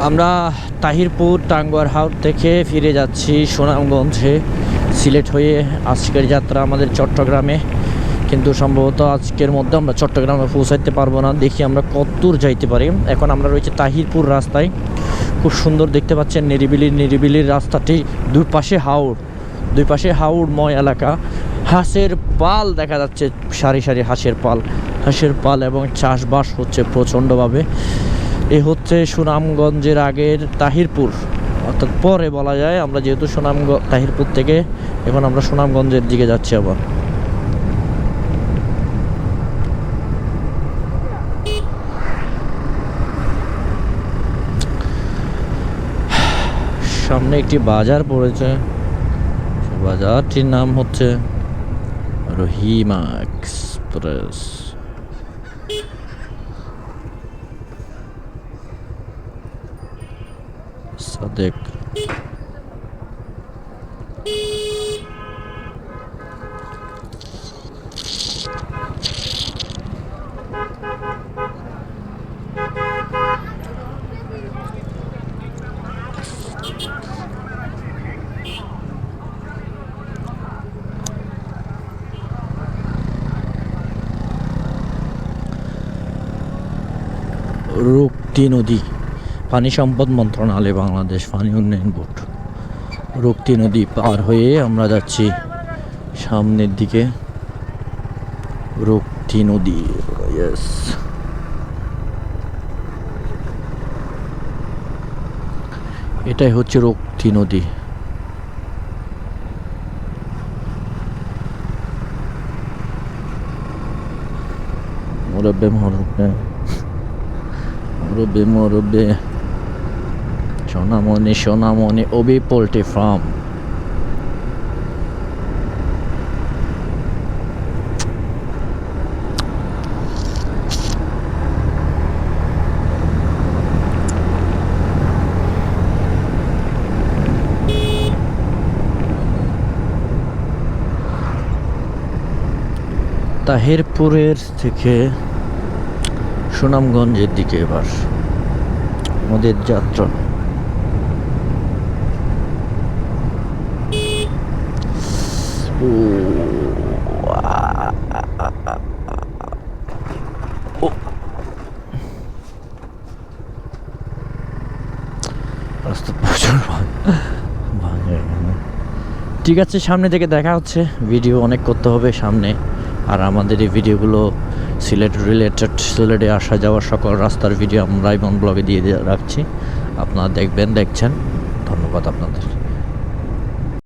আমরা তাহিরপুর টাঙ্গুয়ার হাউট থেকে ফিরে যাচ্ছি সুনামগঞ্জে। সিলেট হয়ে আজকের যাত্রা আমাদের চট্টগ্রামে। কিন্তু সম্ভবত আজকের মধ্যে আমরা চট্টগ্রামে পৌঁছাইতে পারব না। দেখি আমরা কত দূর যাইতে পারি। এখন আমরা রয়েছে তাহিরপুর রাস্তায়। খুব সুন্দর দেখতে পাচ্ছেন নিরিবিলির নিরিবিলির রাস্তাটি। দুই পাশে হাওড়। দুই পাশে হাওড়ময় এলাকা। হাঁসের পাল দেখা যাচ্ছে। সারি সারি হাঁসের পাল। হাঁসের পাল এবং চাষবাস হচ্ছে প্রচণ্ডভাবে। এ হচ্ছে সুনামগঞ্জের আগের তাহিরপুর। অর্থাৎ পরে বলা যায় আমরা যেহেতু সুনামগ, তাহিরপুর থেকে এখন আমরা সুনামগঞ্জের দিকে যাচ্ছি আবার। সামনে একটি বাজার পড়েছে। বাজারটির নাম হচ্ছে রহিমা এক্সপ্রেস। সাদেক রুক্তি নদী। পানি সম্পদ মন্ত্রণালয়, বাংলাদেশ পানি উন্নয়ন বোর্ড। রক্তি নদী পার হয়ে আমরা যাচ্ছি সামনের দিকে। রক্তি নদী ইয়েস এটাই হচ্ছে রক্তি নদী। মুরব্বে মুরব্বে। মুরব্বে মুরব্বে। Sonamoni Sonamoni OB poultry farm. তাহিরপুরের থেকে সুনামগঞ্জের দিকে এবার আমাদের যাত্রা। ঠিক আছে, সামনে থেকে দেখা হচ্ছে। ভিডিও অনেক করতে হবে সামনে। আর আমাদের এই ভিডিওগুলো সিলেট রিলেটেড সিলেটে আসা যাওয়ার সকল রাস্তার ভিডিও আমরা ব্লগে দিয়ে রাখছি। আপনারা দেখবেন, দেখছেন। ধন্যবাদ আপনাদের।